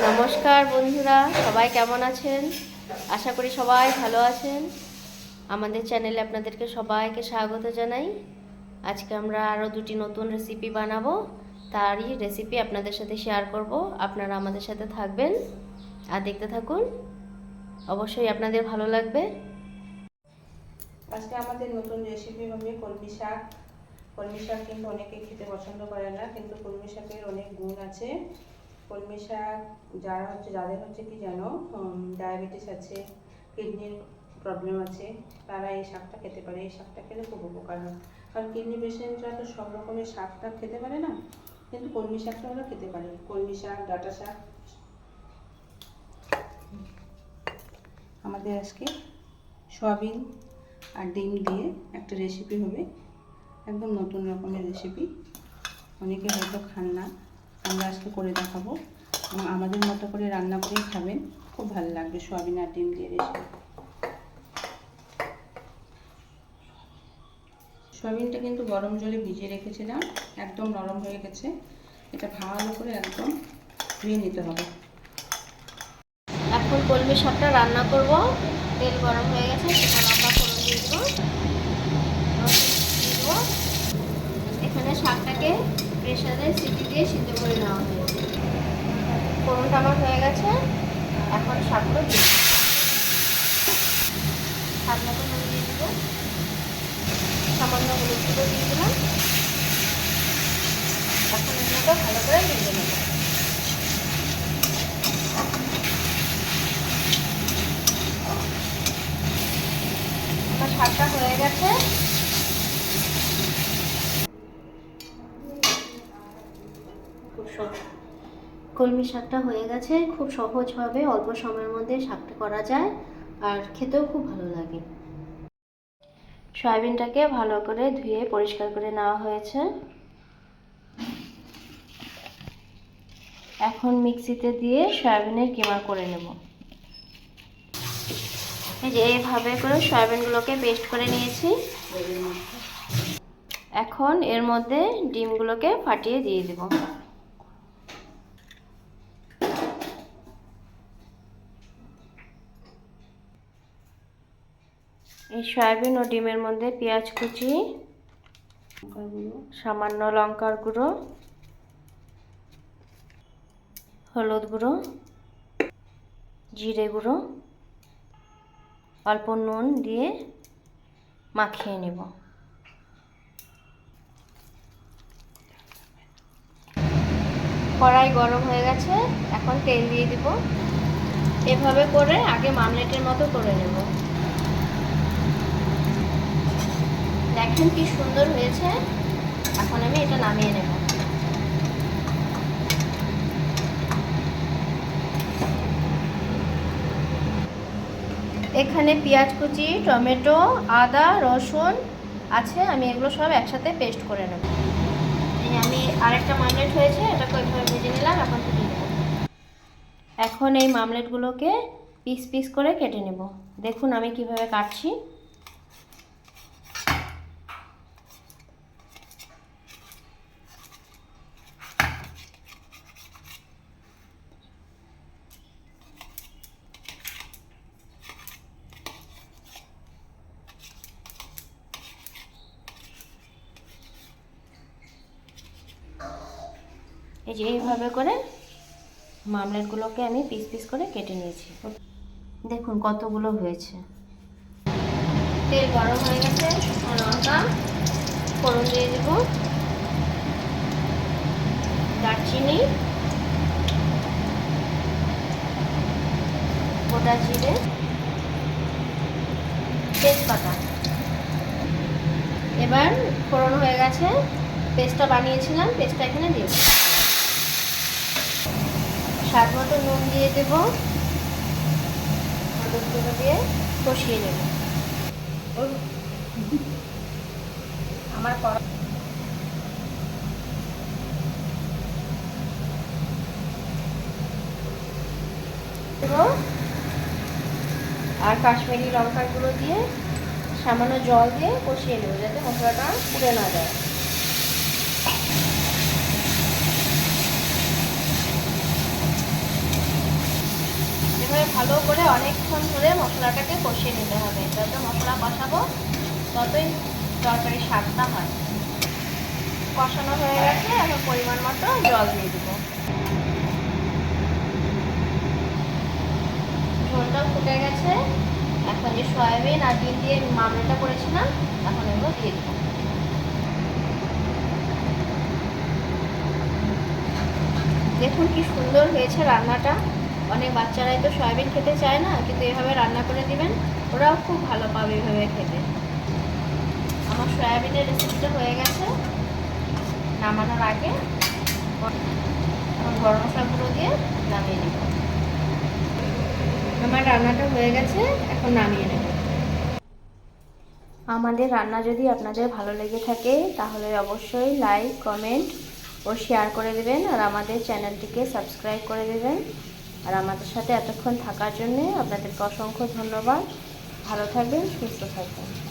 নমস্কার বন্ধুরা, সবাই কেমন আছেন? আশা করি সবাই ভালো আছেন। আমাদের চ্যানেলে আপনাদেরকে সবাইকে স্বাগত জানাই। আজকে আমরা আরও দুটি নতুন রেসিপি বানাবো। তারই রেসিপি আপনাদের সাথে শেয়ার করব। আপনারা আমাদের সাথে থাকবেন। আর দেখতে থাকুন। অবশ্যই আপনাদের ভালো লাগবে। আজকে আমাদের নতুন রেসিপি হবে কলমি শাক। কলমি শাক কিন্তু অনেকে খেতে পছন্দ করে না, কিন্তু কলমি শাকের অনেক গুণ আছে। কলমি শাক, যারা হচ্ছে, যাদের হচ্ছে কি যেন ডায়াবেটিস আছে কিডনির প্রবলেম আছে, তারা এই শাকটা খেতে পারে। এই শাকটা খেলে খুব উপকার হয়। কারণ কিডনি পেশেন্টরা তো সব রকমের শাকটা খেতে পারে না, কিন্তু কলমি শাকটা ওরা খেতে পারে। কলমি শাক, ডাঁটা শাক। আমাদের আজকে সয়াবিন আর ডিম দিয়ে একটা রেসিপি হবে। একদম নতুন রকমের রেসিপি অনেকে হয়তো খান না। আমরা আজকে করে দেখাবো। এবং আমাদের মতো করে রান্না করে খাবেন। খুব ভালো লাগবে সোয়াবিন আর ডিম দিয়ে রেসিপি। সয়াবিনটা কিন্তু গরম জলে ভিজিয়ে রেখেছিলাম। একদম নরম হয়ে গেছে। এটা ভালো করে একদম ধুয়ে নিতে হবে। এখন কলমি শাকটা রান্না করব। তেল গরম হয়ে গেছে সেটা লম্বা দেবো। দিয়ে দেবো। এখানে শাকটাকে প্রেশারে সিটি দিয়ে সিদ্ধ করে নেওয়া হয়েছে। ফোড়নটা আমার হয়ে গেছে, এখন শাকগুলো দিয়ে দেবো। স্বাদ মতো নুন দিয়ে দেবো। সামান্য হলুদ দিয়ে দিলাম। এখন এগুলোকে ভালো করে ভেজে নেব আমার শাকটা হয়ে গেছে কলমি শাকটা হয়ে গেছে, খুব সহজভাবে অল্প সময়ের মধ্যে শাকটা করা যায় আর খেতেও খুব ভালো লাগে। সয়াবিনটাকে ভালো করে ধুয়ে পরিষ্কার করে নেওয়া হয়েছে। এখন মিক্সিতে দিয়ে সয়াবিনের কিমা করে নেব। এই যে এইভাবে করে সয়াবিনগুলোকে পেস্ট করে নিয়েছি। এখন এর মধ্যে ডিমগুলোকে ফাটিয়ে দিয়ে দেব। এই সয়াবিন ও ডিমের মধ্যে পেঁয়াজ কুচি, সামান্য লঙ্কার গুঁড়ো, হলুদ গুঁড়ো, জিরে গুঁড়ো, অল্প নুন দিয়ে মাখিয়ে নেব। কড়াই গরম হয়ে গেছে, এখন তেল দিয়ে দিব। এভাবে করে আগে মামলেটের মতো করে নেব। দেখেন কি সুন্দর হয়েছে। এখন আমি এটা নামিয়ে নেব। এখানে পেঁয়াজ কুচি, টমেটো, আদা, রসুন আছে, আমি এগুলো সব একসাথে পেস্ট করে নেব। আমি আরেকটা মামলেট হয়েছে, এটাকে ওইভাবে ভেজে নিলাম, এখন নেব। এখন এই মামলেটগুলোকে পিস পিস করে কেটে নেব। দেখুন আমি কীভাবে কাটছি। এই যে এইভাবে করে মামলেটগুলোকে আমি পিস পিস করে কেটে নিয়েছি। দেখুন কতগুলো হয়েছে। তেল গরম হয়ে গেছে লঙ্কা, ফোড়ন দিয়ে দেব, দারচিনি, গোটা জিরে, তেজপাতা। এবার ফোড়ন হয়ে গেছে, পেস্টটা বানিয়েছিলাম, পেস্টটা এখানে দিয়ে দেবো স্বাদ মতো নুন দিয়ে দেবো। হলুদ গুঁড়ো দিয়ে কষিয়ে নেব। আমার কড়া আর কাশ্মীরি লঙ্কার গুঁড়ো দিয়ে সামান্য জল দিয়ে কষিয়ে নেব যাতে মশলাটা পুড়ে না যায়। ভালো করে অনেকক্ষণ ধরে মশলাটাকে কষিয়ে নিতে হবে। যত মশলা কষাবো ততই তরকারি স্বাদটা হয়। কষানো হয়ে গেছে, এখন পরিমাণ মতো জল দিয়ে দেবো। ঝোলটা ফুটে গেছে। এখন যে সয়াবিন আর ডিম দিয়ে মামলাটা করেছিলাম, এখন এগুলো দিয়ে দেবো। দেখুন কি সুন্দর হয়েছে রান্নাটা। অনেক বাচ্চারাই তো সয়াবিন খেতে চায় না, কিন্তু এভাবে রান্না করে দিবেন, ওরাও খুব ভালো পাবে এভাবে খেতে। আমার সয়াবিনের রেসিপিটা হয়ে গেছে, নামানোর আগে গরম মশলাগুলো দিয়ে নামিয়ে নেব। আমার রান্নাটা হয়ে গেছে, এখন নামিয়ে নেব। আমাদের রান্না যদি আপনাদের ভালো লেগে থাকে, তাহলে অবশ্যই লাইক কমেন্ট ও শেয়ার করে দেবেন, আর আমাদের চ্যানেলটিকে সাবস্ক্রাইব করে দেবেন। আর আমাদের সাথে এতক্ষণ থাকার জন্যে আপনাদেরকে অসংখ্য ধন্যবাদ। ভালো থাকবেন সুস্থ থাকবেন।